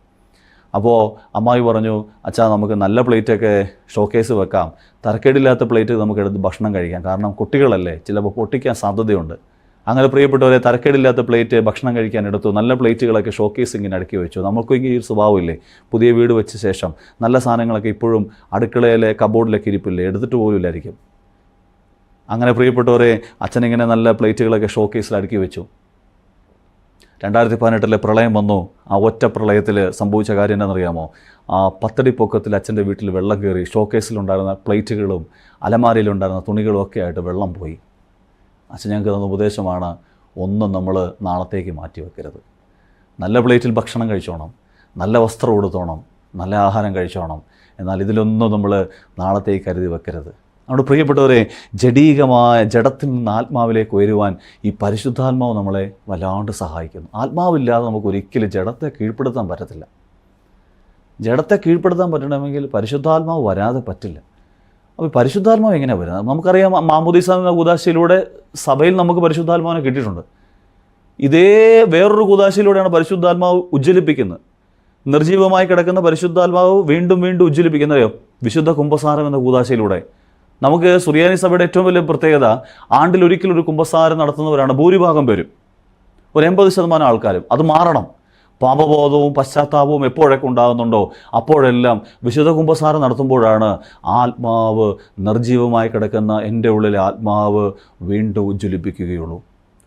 അപ്പോൾ അമ്മായി പറഞ്ഞു അച്ഛാ നമുക്ക് നല്ല പ്ലേറ്റൊക്കെ ഷോക്കേസ് വെക്കാം. തരക്കേടില്ലാത്ത പ്ലേറ്റ് നമുക്ക് എടുത്ത് ഭക്ഷണം കഴിക്കാം. കാരണം കുട്ടികളല്ലേ ചിലപ്പോൾ പൊട്ടിക്കാൻ സാധ്യതയുണ്ട്. അങ്ങനെ പ്രിയപ്പെട്ടവരെ തരക്കേടില്ലാത്ത പ്ലേറ്റ് ഭക്ഷണം കഴിക്കാൻ എടുത്തു. നല്ല പ്ലേറ്റുകളൊക്കെ ഷോക്കേസ് ഇങ്ങനെ അടുക്കി വെച്ചു. നമുക്കും ഈ ഒരു സ്വഭാവമില്ലേ? പുതിയ വീട് വെച്ച ശേഷം നല്ല സാധനങ്ങളൊക്കെ ഇപ്പോഴും അടുക്കളയിലെ കബോർഡിലൊക്കെ ഇരിപ്പില്ലേ? എടുത്തിട്ട് പോലുമില്ലായിരിക്കും. അങ്ങനെ പ്രിയപ്പെട്ടവരെ അച്ഛനിങ്ങനെ നല്ല പ്ലേറ്റുകളൊക്കെ ഷോക്കേസിൽ അടുക്കി വെച്ചു. രണ്ടായിരത്തി പതിനെട്ടിലെ പ്രളയം വന്നു. ആ ഒറ്റ പ്രളയത്തിൽ സംഭവിച്ച കാര്യം എന്താണെന്നറിയാമോ? ആ പത്തടി പൊക്കത്തിൽ അച്ഛന്റെ വീട്ടിൽ വെള്ളം കയറി ഷോക്കേസിലുണ്ടായിരുന്ന പ്ലേറ്റുകളും അലമാരയിലുണ്ടായിരുന്ന തുണികളും ഒക്കെ ആയിട്ട് വെള്ളം പോയി. അച്ഛൻ ഞങ്ങൾക്ക് തന്ന ഉപദേശമാണ് ഒന്നും നമ്മൾ നാളത്തേക്ക് മാറ്റി വെക്കരുത്. നല്ല പ്ലേറ്റിൽ ഭക്ഷണം കഴിച്ചോണം നല്ല വസ്ത്രം ഉടുത്തോണം നല്ല ആഹാരം കഴിച്ചോണം. എന്നാൽ ഇതിലൊന്നും നമ്മൾ നാളത്തേക്ക് കരുതി വെക്കരുത്. നമ്മുടെ പ്രിയപ്പെട്ടവരെ ജഡീകമായ ജഡത്തിൽ നിന്ന് ആത്മാവിലേക്ക് ഉയരുവാൻ ഈ പരിശുദ്ധാത്മാവ് നമ്മളെ വല്ലാണ്ട് സഹായിക്കുന്നു. ആത്മാവില്ലാതെ നമുക്ക് ഒരിക്കലും ജഡത്തെ കീഴ്പ്പെടുത്താൻ പറ്റത്തില്ല. ജഡത്തെ കീഴ്പ്പെടുത്താൻ പറ്റണമെങ്കിൽ പരിശുദ്ധാത്മാവ് വരാതെ പറ്റില്ല. അപ്പോൾ പരിശുദ്ധാത്മാവ് എങ്ങനെയാണ് വരുന്നത്? നമുക്കറിയാം മാമുദീസ എന്ന കൂതാശയിലൂടെ സഭയിൽ നമുക്ക് പരിശുദ്ധാത്മാവിനെ കിട്ടിയിട്ടുണ്ട്. ഇതേ വേറൊരു കൂതാശയിലൂടെയാണ് പരിശുദ്ധാത്മാവ് ഉജ്ജ്വലിപ്പിക്കുന്നത്. നിർജീവമായി കിടക്കുന്ന പരിശുദ്ധാത്മാവ് വീണ്ടും വീണ്ടും ഉജ്ജ്വലിപ്പിക്കുന്നറിയോ വിശുദ്ധ കുംഭസാരം എന്ന കൂതാശയിലൂടെ നമുക്ക് സുറിയാനി സഭയുടെ ഏറ്റവും വലിയ പ്രത്യേകത ആണ്ടിൽ ഒരിക്കലും ഒരു കുംഭസാരം നടത്തുന്നവരാണ് ഭൂരിഭാഗം പേരും. ഒരു എൺപത് ശതമാനം ആൾക്കാരും. അത് മാറണം. പാപബോധവും പശ്ചാത്താപവും എപ്പോഴൊക്കെ ഉണ്ടാകുന്നുണ്ടോ അപ്പോഴെല്ലാം വിശുദ്ധ കുംഭസാരം നടത്തുമ്പോഴാണ് ആത്മാവ് നിർജീവമായി കിടക്കുന്ന എന്റെ ഉള്ളിലെ ആത്മാവ് വീണ്ടും ഉജ്ജ്വലിപ്പിക്കുകയുള്ളൂ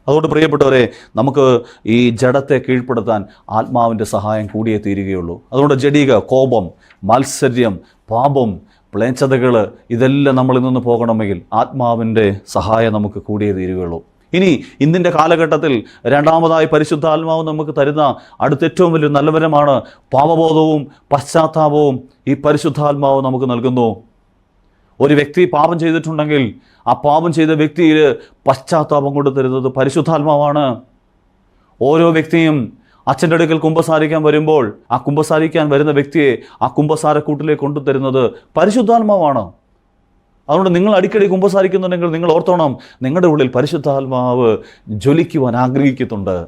അതുകൊണ്ട് പ്രിയപ്പെട്ടവരെ നമുക്ക് ഈ ജഡത്തെ കീഴ്പ്പെടുത്താൻ ആത്മാവിന്റെ സഹായം കൂടിയേ തീരുകയുള്ളൂ. അതുകൊണ്ട് ജഡിക കോപം മത്സര്യം പാപം പ്ലേച്ഛതകൾ ഇതെല്ലാം നമ്മളിൽ നിന്ന് പോകണമെങ്കിൽ ആത്മാവിന്റെ സഹായം നമുക്ക് കൂടിയേ തീരുകയുള്ളൂ. ഇനി ഇന്നിന്റെ കാലഘട്ടത്തിൽ രണ്ടാമതായി പരിശുദ്ധാത്മാവ് നമുക്ക് തരുന്ന അടുത്ത ഏറ്റവും വലിയ നല്ലവരമാണ് പാപബോധവും പശ്ചാത്താപവും ഈ പരിശുദ്ധാത്മാവ് നമുക്ക് നൽകുന്നു. ഒരു വ്യക്തി പാപം ചെയ്തിട്ടുണ്ടെങ്കിൽ ആ പാപം ചെയ്ത വ്യക്തിയിൽ പശ്ചാത്താപം കൊണ്ട് തരുന്നത് പരിശുദ്ധാത്മാവാണ്. ഓരോ വ്യക്തിയും അച്ഛന്റെ അടുക്കൽ കുംഭസാരിക്കാൻ വരുമ്പോൾ ആ കുംഭസാരിക്കാൻ വരുന്ന വ്യക്തിയെ ആ കുംഭസാരക്കൂട്ടിലേക്ക് കൊണ്ടുതരുന്നത് പരിശുദ്ധാത്മാവാണ്. അതുകൊണ്ട് നിങ്ങൾ അടിക്കടി കുംഭസാരിക്കുന്നുണ്ടെങ്കിൽ നിങ്ങൾ ഓർത്തോണം നിങ്ങളുടെ ഉള്ളിൽ പരിശുദ്ധാത്മാവ് ജ്വലിക്കുവാൻ ആഗ്രഹിക്കുന്നുണ്ട്.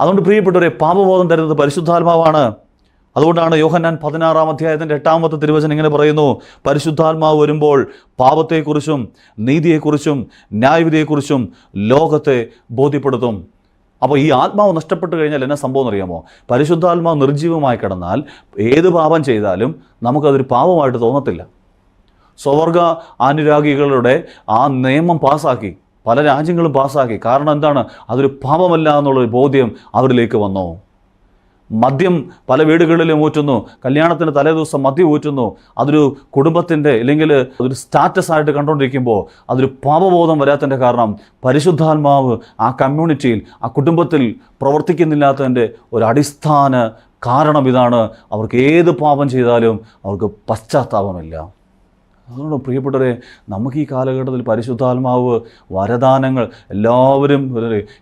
അതുകൊണ്ട് പ്രിയപ്പെട്ടവരെ പാപബോധം തരുന്നത് പരിശുദ്ധാത്മാവാണ്. അതുകൊണ്ടാണ് യോഹന്നാൻ പതിനാറാം അധ്യായത്തിന്റെ എട്ടാമത്തെ തിരുവചനം ഇങ്ങനെ പറയുന്നു പരിശുദ്ധാത്മാവ് വരുമ്പോൾ പാപത്തെക്കുറിച്ചും നീതിയെക്കുറിച്ചും ന്യായവിധിയെക്കുറിച്ചും ലോകത്തെ ബോധ്യപ്പെടുത്തും. അപ്പോൾ ഈ ആത്മാവ് നഷ്ടപ്പെട്ടു കഴിഞ്ഞാൽ എന്നെ സംഭവം എന്നറിയാമോ പരിശുദ്ധാത്മാവ് നിർജീവമായി കിടന്നാൽ ഏത് പാപം ചെയ്താലും നമുക്കതൊരു പാപമായിട്ട് തോന്നത്തില്ല. സ്വവർഗ അനുരാഗികളുടെ ആ നിയമം പാസ്സാക്കി പല രാജ്യങ്ങളും പാസ്സാക്കി കാരണം എന്താണ്? അതൊരു പാപമല്ല എന്നുള്ളൊരു ബോധ്യം അവരിലേക്ക് വന്നു. മദ്യം പല വീടുകളിലും ഊറ്റുന്നു. കല്യാണത്തിന് തലേദിവസം മദ്യം ഊറ്റുന്നു. അതൊരു കുടുംബത്തിന്റെ അല്ലെങ്കിൽ അതൊരു സ്റ്റാറ്റസ് ആയിട്ട് കണ്ടുകൊണ്ടിരിക്കുമ്പോൾ അതൊരു പാപബോധം വരാത്തതിന്റെ കാരണം പരിശുദ്ധാത്മാവ് ആ കമ്മ്യൂണിറ്റിയിൽ ആ കുടുംബത്തിൽ പ്രവർത്തിക്കുന്നില്ലാത്തതിന്റെ ഒരു അടിസ്ഥാന കാരണം ഇതാണ്. അവർക്ക് ഏത് പാപം ചെയ്താലും അവർക്ക് പശ്ചാത്താപമില്ല. അതുകൊണ്ട് പ്രിയപ്പെട്ടവരെ നമുക്ക് ഈ കാലഘട്ടത്തിൽ പരിശുദ്ധാത്മാവ് വരദാനങ്ങൾ എല്ലാവരും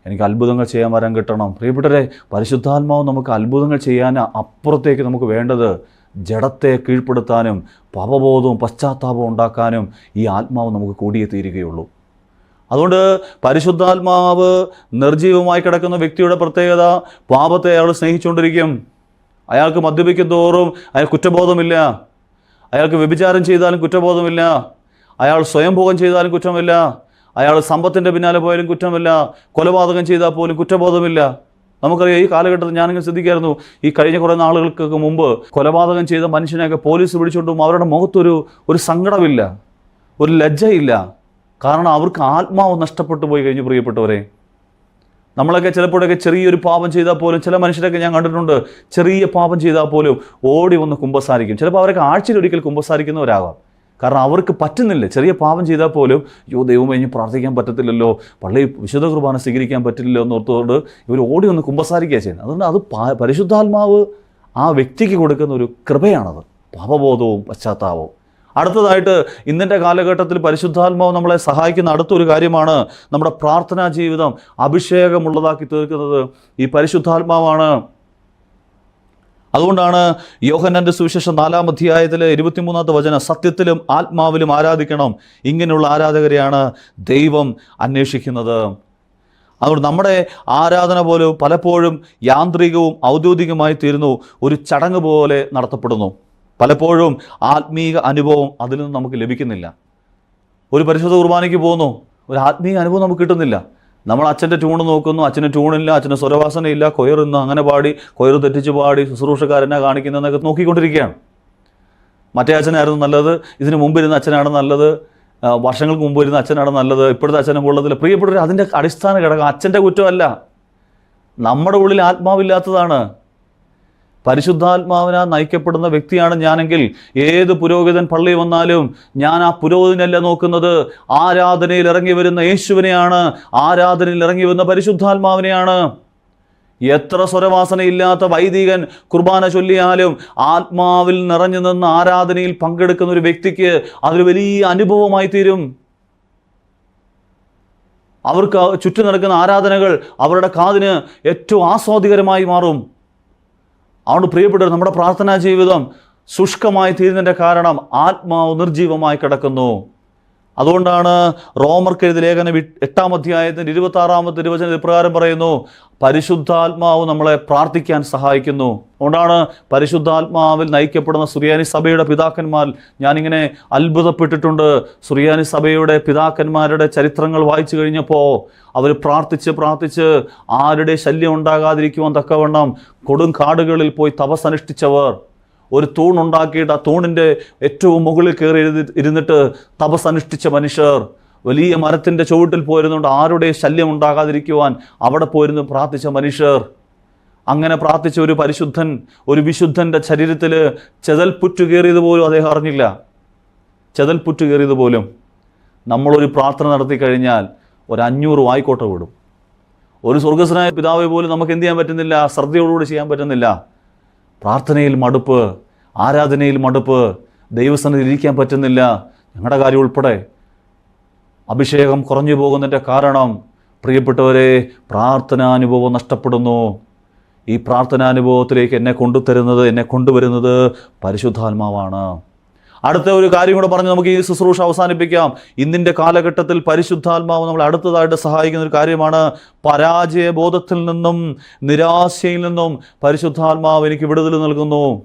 എനിക്ക് അത്ഭുതങ്ങൾ ചെയ്യാൻ വരാൻ കിട്ടണം. പ്രിയപ്പെട്ടവരെ പരിശുദ്ധാത്മാവ് നമുക്ക് അത്ഭുതങ്ങൾ ചെയ്യാൻ അപ്പുറത്തേക്ക് നമുക്ക് വേണ്ടത് ജഡത്തെ കീഴ്പ്പെടുത്താനും പാപബോധവും പശ്ചാത്താപവും ഉണ്ടാക്കാനും ഈ ആത്മാവ് നമുക്ക് കൂടിയേ തീരുകയുള്ളൂ അതുകൊണ്ട് പരിശുദ്ധാത്മാവ് നിർജീവമായി കിടക്കുന്ന വ്യക്തിയുടെ പ്രത്യേകത പാപത്തെ അയാൾ സ്നേഹിച്ചുകൊണ്ടിരിക്കും. അയാൾക്ക് മദ്യപിക്കും തോറും അയാൾ കുറ്റബോധമില്ല. അയാൾക്ക് വ്യഭിചാരം ചെയ്താലും കുറ്റബോധമില്ല. അയാൾ സ്വയംഭോഗം ചെയ്താലും കുറ്റമില്ല. അയാൾ സമ്പത്തിന്റെ പിന്നാലെ പോയാലും കുറ്റമില്ല. കൊലപാതകം ചെയ്താൽ പോലും കുറ്റബോധമില്ല. നമുക്കറിയാം ഈ കാലഘട്ടത്തിൽ ഞാനിങ്ങനെ ശ്രദ്ധിക്കായിരുന്നു. ഈ കഴിഞ്ഞ കുറേ നാളുകൾക്കൊക്കെ മുമ്പ് കൊലപാതകം ചെയ്ത മനുഷ്യനെയൊക്കെ പോലീസ് പിടിച്ചുകൊണ്ടും അവരുടെ മുഖത്തൊരു ഒരു സങ്കടമില്ല. ഒരു ലജ്ജയില്ല. കാരണം അവർക്ക് ആത്മാവ് നഷ്ടപ്പെട്ടു പോയി കഴിഞ്ഞു പ്രിയപ്പെട്ടവരെ. നമ്മളൊക്കെ ചിലപ്പോഴൊക്കെ ചെറിയൊരു പാപം ചെയ്താൽ പോലും ചില മനുഷ്യരൊക്കെ ഞാൻ കണ്ടിട്ടുണ്ട് ചെറിയ പാപം ചെയ്താൽ പോലും ഓടി വന്ന് കുമ്പസാരിക്കും. ചിലപ്പോൾ അവരൊക്കെ ആഴ്ചയിൽ ഒരിക്കൽ കുമ്പസാരിക്കുന്നവരാകാം. കാരണം അവർക്ക് പറ്റുന്നില്ല. ചെറിയ പാപം ചെയ്താൽ പോലും യോ ദൈവം കഴിഞ്ഞ് പ്രാർത്ഥിക്കാൻ പറ്റത്തില്ലല്ലോ. പള്ളി വിശുദ്ധ കുർബാന സ്വീകരിക്കാൻ പറ്റില്ലല്ലോ എന്ന് ഓർത്തുകൊണ്ട് ഇവർ ഓടി വന്ന് കുമ്പസാരിക്കുക ചെയ്യുന്നത്. അതുകൊണ്ട് അത് പരിശുദ്ധാത്മാവ് ആ വ്യക്തിക്ക് കൊടുക്കുന്ന ഒരു കൃപയാണത്. പാപബോധവും പശ്ചാത്താപവും. അടുത്തതായിട്ട് ഇന്നത്തെ കാലഘട്ടത്തിൽ പരിശുദ്ധാത്മാവ് നമ്മളെ സഹായിക്കുന്ന അടുത്തൊരു കാര്യമാണ് നമ്മുടെ പ്രാർത്ഥനാ ജീവിതം അഭിഷേകമുള്ളതാക്കി തീർക്കുന്നത്. ഈ പരിശുദ്ധാത്മാവാണ്. അതുകൊണ്ടാണ് യോഹനന്റെ സുവിശേഷം നാലാം അധ്യായത്തിലെ ഇരുപത്തിമൂന്നാമത്തെ വചനം സത്യത്തിലും ആത്മാവിലും ആരാധിക്കണം ഇങ്ങനെയുള്ള ആരാധകരെയാണ് ദൈവം അന്വേഷിക്കുന്നത്. അതുകൊണ്ട് നമ്മുടെ ആരാധന പോലും പലപ്പോഴും യാന്ത്രികവും ഔദ്യോഗികമായി തീരുന്നു. ഒരു ചടങ്ങ് പോലെ നടത്തപ്പെടുന്നു. പലപ്പോഴും ആത്മീയ അനുഭവം അതിൽ നിന്ന് നമുക്ക് ലഭിക്കുന്നില്ല. ഒരു പരിശുദ്ധ കുർബാനയ്ക്ക് പോകുന്നു ഒരു ആത്മീയ അനുഭവം നമുക്ക് കിട്ടുന്നില്ല. നമ്മൾ അച്ഛന്റെ ട്യൂണ് നോക്കുന്നു അച്ഛന് ട്യൂണില്ല അച്ഛന് സ്വരവാസനയില്ല ഇന്ന് അങ്ങനെ പാടി കൊയറ് തെറ്റിച്ച് പാടി ശുശ്രൂഷക്കാരനെ കാണിക്കുന്നതെന്നൊക്കെ നോക്കിക്കൊണ്ടിരിക്കുകയാണ്. മറ്റേ അച്ഛനായിരുന്നു നല്ലത് ഇതിന് മുമ്പിരുന്ന അച്ഛനാണ് നല്ലത് വർഷങ്ങൾക്ക് മുമ്പ് ഇരുന്ന അച്ഛനാണ് നല്ലത് ഇപ്പോഴത്തെ അച്ഛനും ഉള്ളതിൽ പ്രിയപ്പെട്ടവർ അതിന്റെ അടിസ്ഥാന ഘടകം അച്ഛന്റെ കുറ്റമല്ല. നമ്മുടെ ഉള്ളിൽ ആത്മാവില്ലാത്തതാണ്. പരിശുദ്ധാത്മാവിനാൽ നയിക്കപ്പെടുന്ന വ്യക്തിയാണ് ഞാനെങ്കിൽ. ഏത് പുരോഹിതൻ പള്ളി വന്നാലും ഞാൻ ആ പുരോഹിതനല്ല നോക്കുന്നത്. ആരാധനയിൽ ഇറങ്ങി വരുന്ന യേശുവിനെയാണ്. ആരാധനയിൽ ഇറങ്ങി വരുന്ന പരിശുദ്ധാത്മാവിനെയാണ്. എത്ര സ്വരവാസനയില്ലാത്ത വൈദികൻ കുർബാന ചൊല്ലിയാലും ആത്മാവിൽ നിറഞ്ഞു നിന്ന് ആരാധനയിൽ പങ്കെടുക്കുന്ന ഒരു വ്യക്തിക്ക് അതൊരു വലിയ അനുഭവമായി തീരും. അവർക്ക് ചുറ്റും നടക്കുന്ന ആരാധനകൾ അവരുടെ കാതിന് ഏറ്റവും ആസ്വാദികരമായി മാറും. അതുകൊണ്ട് പ്രിയപ്പെട്ടവർ നമ്മുടെ പ്രാർത്ഥനാ ജീവിതം ശുഷ്കമായി തീരുന്നതിന്റെ കാരണം ആത്മാവ് നിർജീവമായി കിടക്കുന്നു. അതുകൊണ്ടാണ് റോമർക്കെഴുതി ലേഖനം എട്ടാം അധ്യായത്തിന്റെ ഇരുപത്തി ആറാമത്തെ ഇരുവചന ഇപ്രകാരം പറയുന്നു പരിശുദ്ധാത്മാവ് നമ്മളെ പ്രാർത്ഥിക്കാൻ സഹായിക്കുന്നു. അതുകൊണ്ടാണ് പരിശുദ്ധാത്മാവിൽ നയിക്കപ്പെടുന്ന സുറിയാനി സഭയുടെ പിതാക്കന്മാർ ഞാനിങ്ങനെ അത്ഭുതപ്പെട്ടിട്ടുണ്ട് സുറിയാനി സഭയുടെ പിതാക്കന്മാരുടെ ചരിത്രങ്ങൾ വായിച്ചു കഴിഞ്ഞപ്പോൾ അവർ പ്രാർത്ഥിച്ച് പ്രാർത്ഥിച്ച് ആരുടെ ശല്യം ഉണ്ടാകാതിരിക്കുവാൻ തക്കവണ്ണം കൊടുങ്കാടുകളിൽ പോയി തപസ്സനുഷ്ഠിച്ചവർ ഒരു തൂണുണ്ടാക്കിയിട്ട് ആ തൂണിന്റെ ഏറ്റവും മുകളിൽ കയറി ഇരുന്ന് ഇരുന്നിട്ട് തപസ് അനുഷ്ഠിച്ച മനുഷ്യർ വലിയ മരത്തിന്റെ ചുവട്ടിൽ പോയിരുന്നുകൊണ്ട് ആരുടെ ശല്യം ഉണ്ടാകാതിരിക്കുവാൻ അവിടെ പോയിരുന്നു പ്രാർത്ഥിച്ച മനുഷ്യർ. അങ്ങനെ പ്രാർത്ഥിച്ച ഒരു പരിശുദ്ധൻ ഒരു വിശുദ്ധന്റെ ശരീരത്തിൽ ചെതൽപ്പുറ്റു കയറിയത് പോലും അദ്ദേഹം അറിഞ്ഞില്ല. ചെതൽപ്പുറ്റു കയറിയത് പോലും. നമ്മളൊരു പ്രാർത്ഥന നടത്തി കഴിഞ്ഞാൽ ഒരു അഞ്ഞൂറ് വായിക്കോട്ട വിടും. ഒരു സ്വർഗസ്വനായ പിതാവെ പോലും നമുക്ക് എന്ത് ചെയ്യാൻ പറ്റുന്നില്ല? ശ്രദ്ധയോടുകൂടി ചെയ്യാൻ പറ്റുന്നില്ല. പ്രാർത്ഥനയിൽ മടുപ്പ് ആരാധനയിൽ മടുപ്പ് ദൈവസന്നിധി ഇരിക്കാൻ പറ്റുന്നില്ല. ഞങ്ങളുടെ കാര്യം ഉൾപ്പെടെ അഭിഷേകം കുറഞ്ഞു പോകുന്നതിന്റെ കാരണം പ്രിയപ്പെട്ടവരെ പ്രാർത്ഥനാനുഭവം നഷ്ടപ്പെടുന്നു. ഈ പ്രാർത്ഥനാനുഭവത്തിലേക്ക് എന്നെ കൊണ്ടുതരുന്നത് എന്നെ കൊണ്ടുവരുന്നത് പരിശുദ്ധാത്മാവാണ്. അടുത്ത ഒരു കാര്യം കൂടെ പറഞ്ഞ് നമുക്ക് ഈ ശുശ്രൂഷ അവസാനിപ്പിക്കാം. ഇന്നിന്റെ കാലഘട്ടത്തിൽ പരിശുദ്ധാത്മാവ് നമ്മൾ അടുത്തതായിട്ട് സഹായിക്കുന്ന ഒരു കാര്യമാണ് പരാജയബോധത്തിൽ നിന്നും നിരാശയിൽ നിന്നും പരിശുദ്ധാത്മാവ് എനിക്ക് വിടുതൽ നൽകുന്നു.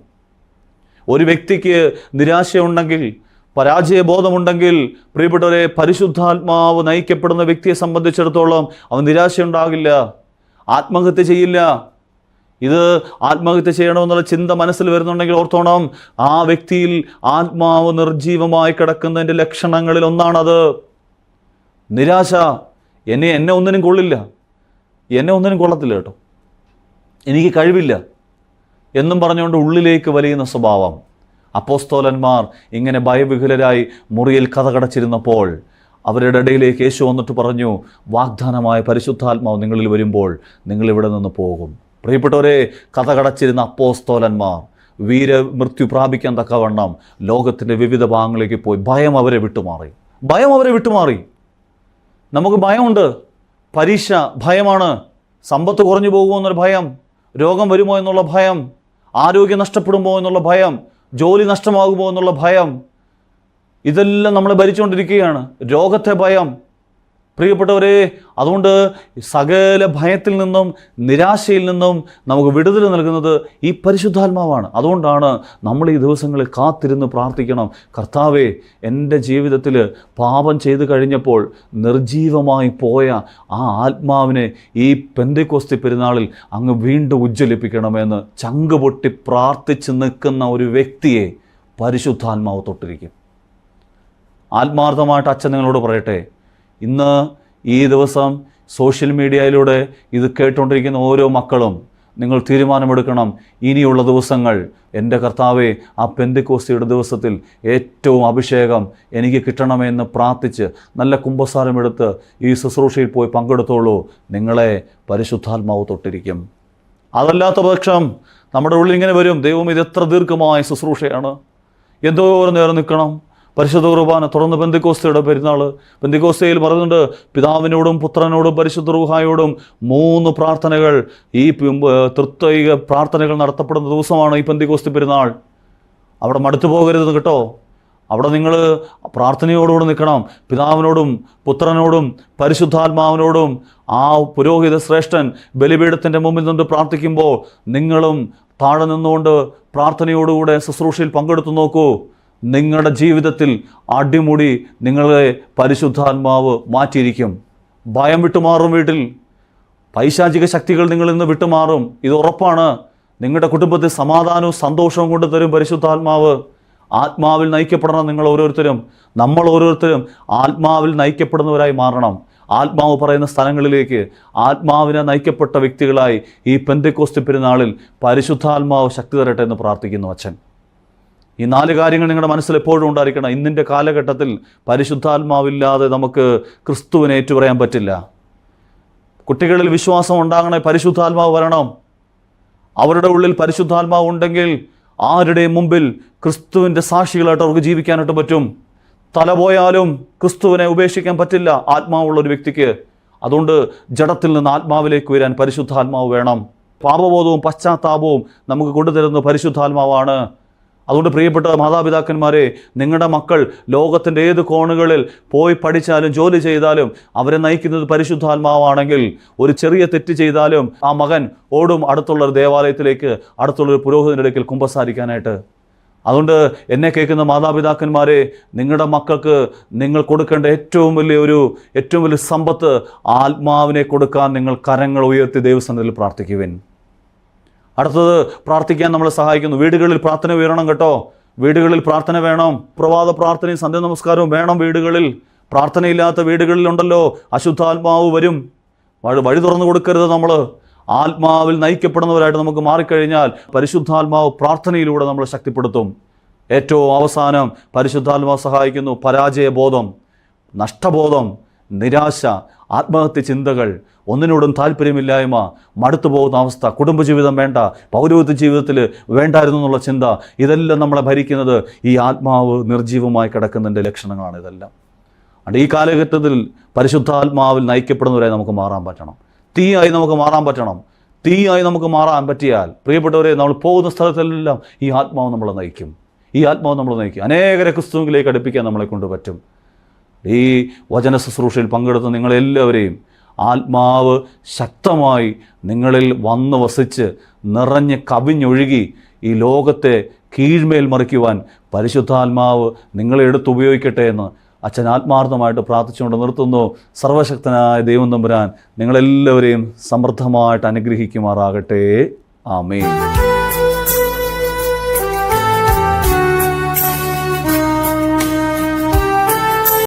ഒരു വ്യക്തിക്ക് നിരാശയുണ്ടെങ്കിൽ പരാജയബോധമുണ്ടെങ്കിൽ പ്രിയപ്പെട്ടവരെ പരിശുദ്ധാത്മാവ് നയിക്കപ്പെടുന്ന വ്യക്തിയെ സംബന്ധിച്ചിടത്തോളം അവൻ നിരാശയുണ്ടാകില്ല ആത്മഹത്യ ചെയ്യില്ല. ഇത് ആത്മഹത്യ ചെയ്യണമെന്നുള്ള ചിന്ത മനസ്സിൽ വരുന്നുണ്ടെങ്കിൽ ഓർത്തോണം ആ വ്യക്തിയിൽ ആത്മാവ് നിർജീവമായി കിടക്കുന്നതിന്റെ ലക്ഷണങ്ങളിൽ ഒന്നാണത്. നിരാശ. എന്നെ എന്നെ ഒന്നിനും കൊള്ളില്ല. എന്നെ ഒന്നിനും കൊള്ളത്തില്ല കേട്ടോ. എനിക്ക് കഴിവില്ല. എന്നും പറഞ്ഞുകൊണ്ട് ഉള്ളിലേക്ക് വലിയുന്ന സ്വഭാവം. അപ്പോസ്തോലന്മാർ ഇങ്ങനെ ഭയവിഹുലരായി മുറിയിൽ കഥ കടച്ചിരുന്നപ്പോൾ അവരുടെ ഇടയിലേക്ക് യേശു വന്നിട്ട് പറഞ്ഞു വാഗ്ദാനമായ പരിശുദ്ധാത്മാവ് നിങ്ങളിൽ വരുമ്പോൾ നിങ്ങളിവിടെ നിന്ന് പോകും. പ്രിയപ്പെട്ടവരെ കഥകടച്ചിരുന്ന അപ്പോസ്തോലന്മാർ വീരമൃത്യു പ്രാപിക്കാൻ തക്കവണ്ണം ലോകത്തിന്റെ വിവിധ ഭാഗങ്ങളിലേക്ക് പോയി ഭയം അവരെ വിട്ടുമാറി. ഭയം അവരെ വിട്ടുമാറി. നമുക്ക് ഭയമുണ്ട്. പരീക്ഷ ഭയമാണ്. സമ്പത്ത് കുറഞ്ഞു പോകുമോ എന്നൊരു ഭയം. രോഗം വരുമോ എന്നുള്ള ഭയം. ആരോഗ്യം നഷ്ടപ്പെടുമോ എന്നുള്ള ഭയം. ജോലി നഷ്ടമാകുമോ എന്നുള്ള ഭയം. ഇതെല്ലാം നമ്മളെ ഭരിച്ചുകൊണ്ടിരിക്കുകയാണ്. രോഗത്തെ ഭയം. പ്രിയപ്പെട്ടവരെ അതുകൊണ്ട് സകല ഭയത്തിൽ നിന്നും നിരാശയിൽ നിന്നും നമുക്ക് വിടുതൽ നൽകുന്നത് ഈ പരിശുദ്ധാത്മാവാണ്. അതുകൊണ്ടാണ് നമ്മൾ ഈ ദിവസങ്ങളിൽ കാത്തിരുന്ന് പ്രാർത്ഥിക്കണം. കർത്താവേ എന്റെ ജീവിതത്തിൽ പാപം ചെയ്തു കഴിഞ്ഞപ്പോൾ നിർജീവമായി പോയ ആ ആത്മാവിനെ ഈ പെന്തിക്കോസ്തി പെരുന്നാളിൽ അങ്ങ് വീണ്ടും ഉജ്ജ്വലിപ്പിക്കണമെന്ന് ചങ്ക് പൊട്ടി പ്രാർത്ഥിച്ച് നിൽക്കുന്ന ഒരു വ്യക്തിയെ പരിശുദ്ധാത്മാവ് തൊട്ടിരിക്കും. ആത്മാർത്ഥമായിട്ട് അച്ഛൻ നിങ്ങളോട് പറയട്ടെ ഇന്ന് ഈ ദിവസം സോഷ്യൽ മീഡിയയിലൂടെ ഇത് കേട്ടുകൊണ്ടിരിക്കുന്ന ഓരോ മക്കളും നിങ്ങൾ തീരുമാനമെടുക്കണം. ഇനിയുള്ള ദിവസങ്ങൾ എന്റെ കർത്താവെ ആ പെന്തിക്കോസ്തിയുടെ ദിവസത്തിൽ ഏറ്റവും അഭിഷേകം എനിക്ക് കിട്ടണമെന്ന് പ്രാർത്ഥിച്ച് നല്ല കുംഭസാരമെടുത്ത് ഈ ശുശ്രൂഷയിൽ പോയി പങ്കെടുത്തോളൂ. നിങ്ങളെ പരിശുദ്ധാത്മാവ് തൊട്ടിരിക്കും. അതല്ലാത്ത പക്ഷം നമ്മുടെ ഉള്ളിൽ ഇങ്ങനെ വരും ദൈവം ഇത് എത്ര ദീർഘമായ ശുശ്രൂഷയാണ്. എന്തോ ഒരു നേരം നിൽക്കണം. പരിശുദ്ധ കുർബാന തുറന്ന് പെന്തിക്കോസ്തയുടെ പെരുന്നാൾ പെന്തിക്കോസ്തയിൽ പറയുന്നുണ്ട് പിതാവിനോടും പുത്രനോടും പരിശുദ്ധ റുഹായോടും മൂന്ന് പ്രാർത്ഥനകൾ. ഈ തൃത്വിക പ്രാർത്ഥനകൾ നടത്തപ്പെടുന്ന ദിവസമാണ് ഈ പെന്തിക്കോസ്തി പെരുന്നാൾ. അവിടെ മടുത്തു പോകരുത് കേട്ടോ. അവിടെ നിങ്ങൾ പ്രാർത്ഥനയോടുകൂടെ നിൽക്കണം. പിതാവിനോടും പുത്രനോടും പരിശുദ്ധാത്മാവിനോടും ആ പുരോഹിത ശ്രേഷ്ഠൻ ബലിപീഠത്തിന്റെ മുമ്പിൽ നിന്ന് പ്രാർത്ഥിക്കുമ്പോൾ നിങ്ങളും താഴെ നിന്നുകൊണ്ട് പ്രാർത്ഥനയോടുകൂടെ ശുശ്രൂഷയിൽ പങ്കെടുത്തു നോക്കൂ. നിങ്ങളുടെ ജീവിതത്തിൽ അടിമുടി നിങ്ങളെ പരിശുദ്ധാത്മാവ് മാറ്റിയിരിക്കും. ഭയം വിട്ടുമാറും വീട്ടിൽ. പൈശാചിക ശക്തികൾ നിങ്ങളിൽ നിന്ന് വിട്ടുമാറും. ഇത് ഉറപ്പാണ്. നിങ്ങളുടെ കുടുംബത്തിൽ സമാധാനവും സന്തോഷവും കൊണ്ട് തരും പരിശുദ്ധാത്മാവ്. ആത്മാവിൽ നയിക്കപ്പെടണം നിങ്ങൾ ഓരോരുത്തരും. നമ്മൾ ഓരോരുത്തരും ആത്മാവിൽ നയിക്കപ്പെടുന്നവരായി മാറണം. ആത്മാവ് പറയുന്ന സ്ഥലങ്ങളിലേക്ക് ആത്മാവിനെ നയിക്കപ്പെട്ട വ്യക്തികളായി ഈ പെന്തക്കോസ്തി പെരുന്നാളിൽ പരിശുദ്ധാത്മാവ് ശക്തി തരട്ടെ എന്ന് പ്രാർത്ഥിക്കുന്നു അച്ഛൻ. ഈ നാല് കാര്യങ്ങൾ നിങ്ങളുടെ മനസ്സിൽ എപ്പോഴും ഉണ്ടായിരിക്കണം. ഇന്നിന്റെ കാലഘട്ടത്തിൽ പരിശുദ്ധാത്മാവില്ലാതെ നമുക്ക് ക്രിസ്തുവിനെ ഏറ്റുപറയാൻ പറ്റില്ല. കുട്ടികളിൽ വിശ്വാസം ഉണ്ടാകണേ പരിശുദ്ധാത്മാവ് വരണം. അവരുടെ ഉള്ളിൽ പരിശുദ്ധാത്മാവ് ഉണ്ടെങ്കിൽ ആരുടെയും മുമ്പിൽ ക്രിസ്തുവിന്റെ സാക്ഷികളായിട്ട് അവർക്ക് ജീവിക്കാനായിട്ട് പറ്റും? തല പോയാലും ക്രിസ്തുവിനെ ഉപേക്ഷിക്കാൻ പറ്റില്ല. ആത്മാവുള്ള ഒരു വ്യക്തിക്ക്. അതുകൊണ്ട് ജഡത്തിൽ നിന്ന് ആത്മാവിലേക്ക് വരാൻ പരിശുദ്ധാത്മാവ് വേണം. പാപബോധവും പശ്ചാത്താപവും നമുക്ക് കൊണ്ടുതരുന്ന പരിശുദ്ധാത്മാവാണ്. അതുകൊണ്ട് പ്രിയപ്പെട്ട മാതാപിതാക്കന്മാരെ നിങ്ങളുടെ മക്കൾ ലോകത്തിന്റെ ഏത് കോണുകളിൽ പോയി പഠിച്ചാലും ജോലി ചെയ്താലും അവരെ നയിക്കുന്നത് പരിശുദ്ധാത്മാവാണെങ്കിൽ ഒരു ചെറിയ തെറ്റ് ചെയ്താലും ആ മകൻ ഓടും അടുത്തുള്ള ഒരു ദേവാലയത്തിലേക്ക് അടുത്തുള്ള ഒരു പുരോഹിതന്റെ അടുക്കൽ കുമ്പസാരിക്കാനായിട്ട്. അതുകൊണ്ട് എന്നെ കേൾക്കുന്ന മാതാപിതാക്കന്മാരെ നിങ്ങളുടെ മക്കൾക്ക് നിങ്ങൾ കൊടുക്കേണ്ട ഏറ്റവും വലിയ ഒരു ഏറ്റവും വലിയ സമ്പത്ത് ആത്മാവിനെ കൊടുക്കാൻ നിങ്ങൾ കരങ്ങൾ ഉയർത്തി ദൈവസന്നിധിയിൽ പ്രാർത്ഥിക്കുവിൻ. അടുത്തത് പ്രാർത്ഥിക്കാൻ നമ്മളെ സഹായിക്കുന്നു. വീടുകളിൽ പ്രാർത്ഥന ഉയരണം കേട്ടോ. വീടുകളിൽ പ്രാർത്ഥന വേണം. പ്രഭാത പ്രാർത്ഥനയും സന്ധ്യ നമസ്കാരവും വേണം വീടുകളിൽ. പ്രാർത്ഥനയില്ലാത്ത വീടുകളിലുണ്ടല്ലോ. അശുദ്ധാത്മാവ് വരും. വഴി വഴി തുറന്നു കൊടുക്കരുത് നമ്മൾ ആത്മാവിൽ നയിക്കപ്പെടുന്നവരായിട്ട് നമുക്ക് മാറിക്കഴിഞ്ഞാൽ പരിശുദ്ധാത്മാവ് പ്രാർത്ഥനയിലൂടെ നമ്മളെ ശക്തിപ്പെടുത്തും. ഏറ്റവും അവസാനം പരിശുദ്ധാത്മാവ് സഹായിക്കുന്നു പരാജയബോധം നഷ്ടബോധം നിരാശ ആത്മഹത്യ ചിന്തകൾ. ഒന്നിനോടും താല്പര്യമില്ലായ്മ മടുത്തു പോകുന്ന അവസ്ഥ കുടുംബജീവിതം വേണ്ട പൗരോഹിത്യ ജീവിതത്തിൽ വേണ്ടായിരുന്നു എന്നുള്ള ചിന്ത ഇതെല്ലാം നമ്മളെ ഭരിക്കുന്നത് ഈ ആത്മാവ് നിർജീവമായി കിടക്കുന്നതിന്റെ ലക്ഷണങ്ങളാണ് ഇതെല്ലാം. അതുകൊണ്ട് ഈ കാലഘട്ടത്തിൽ പരിശുദ്ധാത്മാവിൽ നയിക്കപ്പെടുന്നവരായി നമുക്ക് മാറാൻ പറ്റണം. തീയായി നമുക്ക് മാറാൻ പറ്റണം. തീയായി നമുക്ക് മാറാൻ പറ്റിയാൽ പ്രിയപ്പെട്ടവരെ നമ്മൾ പോകുന്ന സ്ഥലത്തെല്ലാം ഈ ആത്മാവ് നമ്മളെ നയിക്കും. ഈ ആത്മാവ് നമ്മളെ നയിക്കും. അനേകരെ ക്രിസ്തുവിലേക്ക് അടുപ്പിക്കാൻ നമ്മളെ കൊണ്ട് പറ്റും. ഈ വചന ശുശ്രൂഷയിൽ പങ്കെടുത്ത നിങ്ങളെല്ലാവരെയും ആത്മാവ് ശക്തമായി നിങ്ങളിൽ വന്നു വസിച്ച് നിറഞ്ഞ് കവിഞ്ഞൊഴുകി ഈ ലോകത്തെ കീഴ്മേൽ മറിക്കുവാൻ പരിശുദ്ധാത്മാവ് നിങ്ങളെ എടുത്ത് ഉപയോഗിക്കട്ടെ എന്ന് അച്ഛൻ ആത്മാർത്ഥമായിട്ട് പ്രാർത്ഥിച്ചുകൊണ്ട് നിർത്തുന്നു. സർവശക്തനായ ദൈവം തമ്പുരാൻ നിങ്ങളെല്ലാവരെയും സമൃദ്ധമായിട്ട് അനുഗ്രഹിക്കുമാറാകട്ടെ. ആമേൻ.